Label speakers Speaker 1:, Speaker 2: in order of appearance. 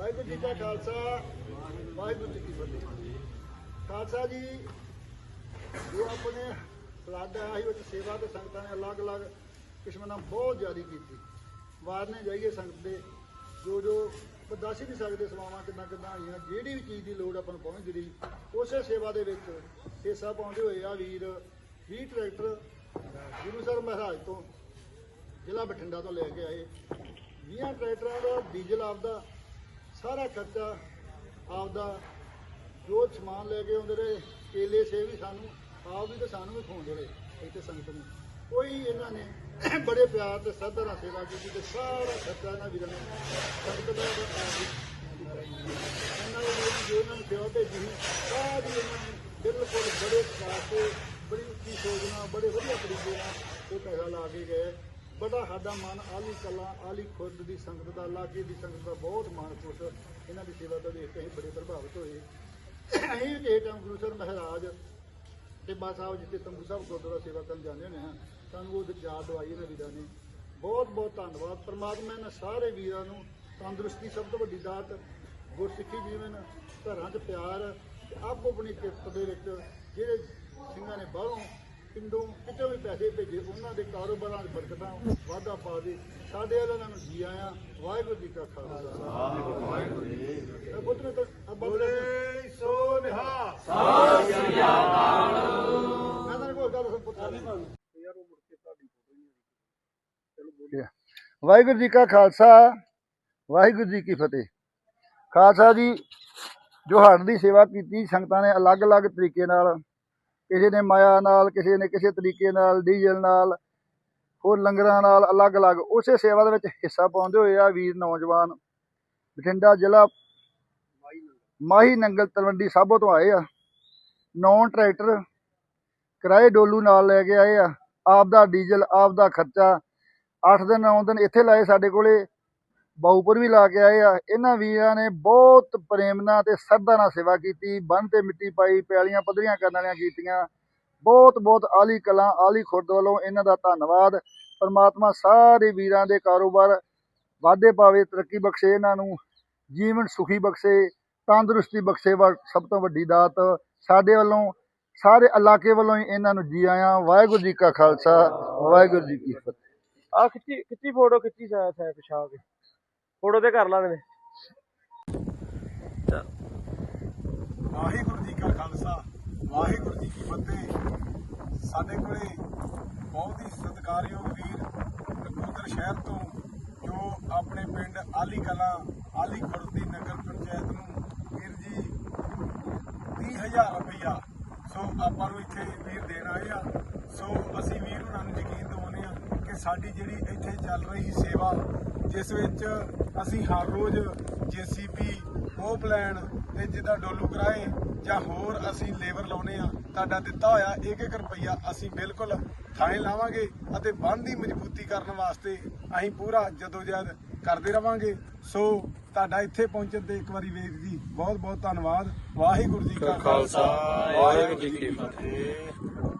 Speaker 1: ਵਾਹਿਗੁਰੂ ਜੀ ਕਾ ਖਾਲਸਾ, ਵਾਹਿਗੁਰੂ ਜੀ ਕੀ ਫਤਿਹ। ਖਾਲਸਾ ਜੀ, ਜੋ ਆਪਣੇ ਫਲੱਡ ਆਇਆ ਸੀ ਵਿੱਚ ਸੇਵਾ ਤੇ ਸੰਗਤਾਂ ਨੇ ਅਲੱਗ-ਅਲੱਗ ਕਿਸਮਾਂ ਨਾਲ ਬਹੁਤ ਜਾਰੀ ਕੀਤੀ। ਵਾਰਨੇ ਜਾਈਏ ਸੰਗਤ ਦੇ ਜੋ ਜੋ ਆਪਾਂ ਦੱਸ ਹੀ ਨਹੀਂ ਸਕਦੇ ਸੇਵਾਵਾਂ ਕਿੰਨਾ ਕਿੰਨਾ ਆਈਆਂ, ਜਿਹੜੀ ਵੀ ਚੀਜ਼ ਦੀ ਲੋੜ ਆਪਾਂ ਨੂੰ ਪਹੁੰਚਦੀ ਰਹੀ ਉਸੇ ਸੇਵਾ ਦੇ ਵਿੱਚ ਹਿੱਸਾ ਪਾਉਂਦੇ ਹੋਏ ਆ ਵੀਰ 20 ਟਰੈਕਟਰ ਗੁਰੂ ਸਰ ਮਹਾਰਾਜ ਤੋਂ ਜ਼ਿਲ੍ਹਾ ਬਠਿੰਡਾ ਤੋਂ ਲੈ ਕੇ ਆਏ। 20 ਟਰੈਕਟਰਾਂ ਦਾ ਡੀਜ਼ਲ ਆਪਦਾ ਸਾਰਾ ਖਰਚਾ ਆਪਦਾ ਜੋ ਸਮਾਨ ਲੈ ਕੇ ਆਉਂਦੇ ਰਹੇ ਕੇਲੇ ਸੇਬ ਵੀ ਸਾਨੂੰ ਆਪ ਵੀ ਤੇ ਸਾਨੂੰ ਵੀ ਖਵਾਉਂਦੇ ਰਹੇ ਇੱਥੇ ਸੰਗਤ ਨੂੰ। ਕੋਈ ਇਹਨਾਂ ਨੇ ਬੜੇ ਪਿਆਰ ਤੇ ਸਦਾ ਨਾਲ ਸੇਵਾ ਕੀਤੀ ਤੇ ਸਾਰਾ ਖਰਚਾ ਇਹਨਾਂ ਵੀਰਾਂ ਨੇ ਸੰਗਤ ਦਾ ਇਹਨਾਂ ਨੇ ਲਈ ਜੋ ਇਹਨਾਂ ਨੂੰ ਸੇਵਾ ਭੇਜੀ ਸੀ, ਸਾਰੀ ਇਹਨਾਂ ਨੇ ਬਿਲਕੁਲ ਬੜੇ ਪਿਆਰ ਤੇ ਬੜੀ ਉੱਚੀ ਸੋਚਣਾ ਬੜੇ ਵਧੀਆ ਤਰੀਕੇ ਨਾਲ ਇਹ ਪੈਸਾ ਲਾ ਕੇ ਗਏ। ਬੜਾ ਸਾਡਾ ਮਨ, ਆਲੀ ਕਲਾ, ਆਲੀ ਖੁਰਦ ਦੀ ਸੰਗਤ ਦਾ, ਲਾਗੇ ਦੀ ਸੰਗਤ ਦਾ ਬਹੁਤ ਮਾਣ ਖੁਸ਼ ਇਹਨਾਂ ਦੀ ਸੇਵਾ ਤੋਂ ਦੇਖ ਕੇ ਅਸੀਂ ਬੜੇ ਪ੍ਰਭਾਵਿਤ ਹੋਏ। ਅਸੀਂ ਵੀ ਇਹ ਟਾਈਮ ਗੁਰੂ ਸਾਹਿਬ ਮਹਾਰਾਜ ਟਿੱਬਾ ਸਾਹਿਬ ਜਿੱਥੇ ਤੰਬੂ ਸਾਹਿਬ ਗੁਰਦੁਆਰਾ ਸੇਵਾ ਕਰਨ ਜਾਂਦੇ ਹੁੰਦੇ ਹਾਂ, ਸਾਨੂੰ ਉਹ ਯਾਦ ਦਵਾਈ ਇਹਨਾਂ ਵੀਰਾਂ ਨੇ। ਬਹੁਤ ਬਹੁਤ ਧੰਨਵਾਦ। ਪਰਮਾਤਮਾ ਇਹਨਾਂ ਸਾਰੇ ਵੀਰਾਂ ਨੂੰ ਤੰਦਰੁਸਤੀ ਸਭ ਤੋਂ ਵੱਡੀ ਦਾਤ, ਗੁਰਸਿੱਖੀ ਜੀਵਨ, ਘਰਾਂ 'ਚ ਪਿਆਰ ਆਪੋ ਆਪਣੀ ਕਿਰਤ ਦੇ ਵਿੱਚ ਜਿਹੜੇ ਸਿੰਘਾਂ ਨੇ ਬਾਹਰੋਂ ਪਿੰਡੋਂ ਕਿਤੇ ਵੀ ਪੈਸੇ ਭੇਜੇ ਉਹਨਾਂ ਦੇ ਕਾਰੋਬਾਰਾਂ 'ਚ ਬਰਕਤਾਂ ਵਾਧਾ ਪਾ ਦੇ। ਸਾਡੇ ਵਾਲਿਆਂ ਨੂੰ ਜੀ ਆਇਆਂ ਵਾਹਿਗੁਰੂ ਜੀ ਕਾ ਖਾਲਸਾ। ਵਾਹਿਗੁਰੂ ਜੀ ਪੁੱਤਰ ਤਾਂ ਬੋਲੇ ਸੋ ਨਿਹਾ ਮੈਂ ਤਾਂ ਕੋਈ ਗੱਲ ਪੁੱਛਾ ਨਹੀਂ ਯਾਰ ਉਹ ਮੁੜ ਕੇ ਤੁਹਾਡੀ ਫੋਟੋ ਨਹੀਂ ਚਲੋ ਬੋਲਿਆ ਵਾਹਿਗੁਰੂ ਜੀ ਕਾ ਖਾਲਸਾ ਵਾਹਿਗੁਰੂ ਜੀ ਕੀ ਫਤਿਹ। ਖਾਲਸਾ ਜੀ ਜੋ ਹੜ੍ਹ ਦੀ ਸੇਵਾ ਕੀਤੀ ਸੰਗਤਾਂ ਨੇ ਅਲੱਗ-ਅਲੱਗ ਤਰੀਕੇ ਨਾਲ ਕਿਸੇ ਨੇ ਮਾਇਆ ਨਾਲ, ਕਿਸੇ ਨੇ ਕਿਸੇ ਤਰੀਕੇ ਨਾਲ, ਡੀਜ਼ਲ ਨਾਲ, ਹੋਰ ਲੰਗਰਾਂ ਨਾਲ ਅਲੱਗ-ਅਲੱਗ ਉਸੇ ਸੇਵਾ ਦੇ ਵਿੱਚ ਹਿੱਸਾ ਪਾਉਂਦੇ ਹੋਏ ਆ ਵੀਰ ਨੌਜਵਾਨ। ਬਠਿੰਡਾ ਜ਼ਿਲ੍ਹਾ ਮਾਹੀ ਨੰਗਲ ਤਲਵੰਡੀ ਸਾਬੋ ਤੋਂ ਆਏ ਆ। ਨੌਨ ਟਰੈਕਟਰ ਕਿਰਾਏ ਡੋਲੂ ਨਾਲ ਲੈ ਕੇ ਆਏ ਆ। ਆਪ ਦਾ ਡੀਜ਼ਲ ਆਪ ਦਾ ਖਰਚਾ 8 ਦਿਨ 9 ਦਿਨ ਇੱਥੇ ਲਾਏ ਸਾਡੇ ਕੋਲੇ। ਬਾਊਪੁਰ ਵੀ ਲਾ ਕੇ ਆਏ ਆ। ਇਹਨਾਂ ਵੀਰਾਂ ਨੇ ਬਹੁਤ ਪ੍ਰੇਮ ਨਾਲ ਤੇ ਸਰਦਾ ਨਾਲ ਸੇਵਾ ਕੀਤੀ। ਬੰਨ ਤੇ ਮਿੱਟੀ ਪਾਈ, ਪਿਆਲੀਆਂ ਪੱਧਰੀਆਂ ਕਰਨ ਵਾਲੀਆਂ ਕੀਤੀਆਂ। ਬਹੁਤ ਬਹੁਤ ਆਲੀ ਕਲਾਂ, ਆਲੀ ਖੁਰਦ ਵੱਲੋਂ ਇਹਨਾਂ ਦਾ ਧੰਨਵਾਦ। ਪਰਮਾਤਮਾ ਸਾਰੇ ਵੀਰਾਂ ਦੇ ਕਾਰੋਬਾਰ ਵਾਧੇ ਪਾਵੇ, ਤਰੱਕੀ ਬਖਸ਼ੇ ਇਹਨਾਂ ਨੂੰ। ਜੀਵਨ ਸੁਖੀ ਬਖਸ਼ੇ, ਤੰਦਰੁਸਤੀ ਬਖਸ਼ੇ ਵਾ ਸਭ ਤੋਂ ਵੱਡੀ ਦਾਤ। ਸਾਡੇ ਵੱਲੋਂ, ਸਾਰੇ ਇਲਾਕੇ ਵੱਲੋਂ ਹੀ ਇਹਨਾਂ ਨੂੰ ਜੀ ਆਇਆਂ। ਵਾਹਿਗੁਰੂ ਜੀ ਕਾ ਖਾਲਸਾ, ਵਾਹਿਗੁਰੂ ਜੀ ਕੀ ਫਤਿਹ।
Speaker 2: ਆ ਖਿੱਚੀ ਖਿੱਚੀ ਫੋਟੋ ਖਿੱਚੀ ਸਾ ਸਾ ਪਿਛਾ ਕੇ। ਫੋਟੋ ਤੇ ਕਰ ਲਾ ਦੇ
Speaker 3: ਵਾਹਿਗੁਰੂ ਜੀ ਕਾ ਖਾਲਸਾ ਵਾਹਿਗੁਰੂ ਜੀ ਕੀ ਫਤਿਹ। ਸਾਡੇ ਕੋਲੇ ਬਹੁਤ ਹੀ ਸਤਿਕਾਰਯੋਗ ਵੀਰ ਨਕੋਦਰ ਸ਼ਹਿਰ ਤੋਂ ਜੋ ਆਪਣੇ ਪਿੰਡ ਆਲੀ ਕਲਾਂ ਆਲੀ ਖੁਰਦ ਨਗਰ ਪੰਚਾਇਤ ਨੂੰ ਵੀਰ ਜੀ 30000 ਰੁਪਇਆ ਸੋ ਆਪਾਂ ਨੂੰ ਇੱਥੇ ਵੀਰ ਦੇਣ ਆਏ ਆ। ਸੋ ਅਸੀਂ ਵੀਰ ਉਹਨਾਂ ਨੂੰ ਯਕੀਨ ਦਿਵਾਉਂਦੇ ਆ ਕਿ ਸਾਡੀ ਜਿਹੜੀ ਇੱਥੇ ਚੱਲ ਰਹੀ ਸੇਵਾ ਜਿਸ ਵਿੱਚ ਅਸੀਂ ਹਰ ਰੋਜ਼ ਜੀਸੀਪੀ ਉਹ ਪਲਾਨ ਤੇ ਜਿੱਦਾਂ ਡੋਲੂ ਕਰਾਏ ਜਾਂ ਹੋਰ ਅਸੀਂ ਲੇਬਰ ਲਾਉਨੇ ਆ ਤੁਹਾਡਾ ਦਿੱਤਾ ਹੋਇਆ ਇੱਕ ਇੱਕ ਰੁਪਈਆ ਅਸੀਂ ਬਿਲਕੁਲ ਥਾਂ ਲਾਵਾਂਗੇ ਅਤੇ ਬੰਦ ਦੀ ਮਜ਼ਬੂਤੀ ਕਰਨ ਵਾਸਤੇ ਅਸੀਂ ਪੂਰਾ ਜਦੋਜਹਿਦ ਕਰਦੇ ਰਵਾਂਗੇ। ਸੋ ਤੁਹਾਡਾ ਇੱਥੇ ਪਹੁੰਚਣ ਤੇ ਇੱਕ ਵਾਰੀ ਵੀਰ ਜੀ ਬਹੁਤ ਬਹੁਤ ਧੰਨਵਾਦ। ਵਾਹਿਗੁਰੂ ਜੀ ਕਾ ਖਾਲਸਾ। ਵਾਹਿਗੁਰੂ ਜੀ ਕੀ ਫਤਿਹ।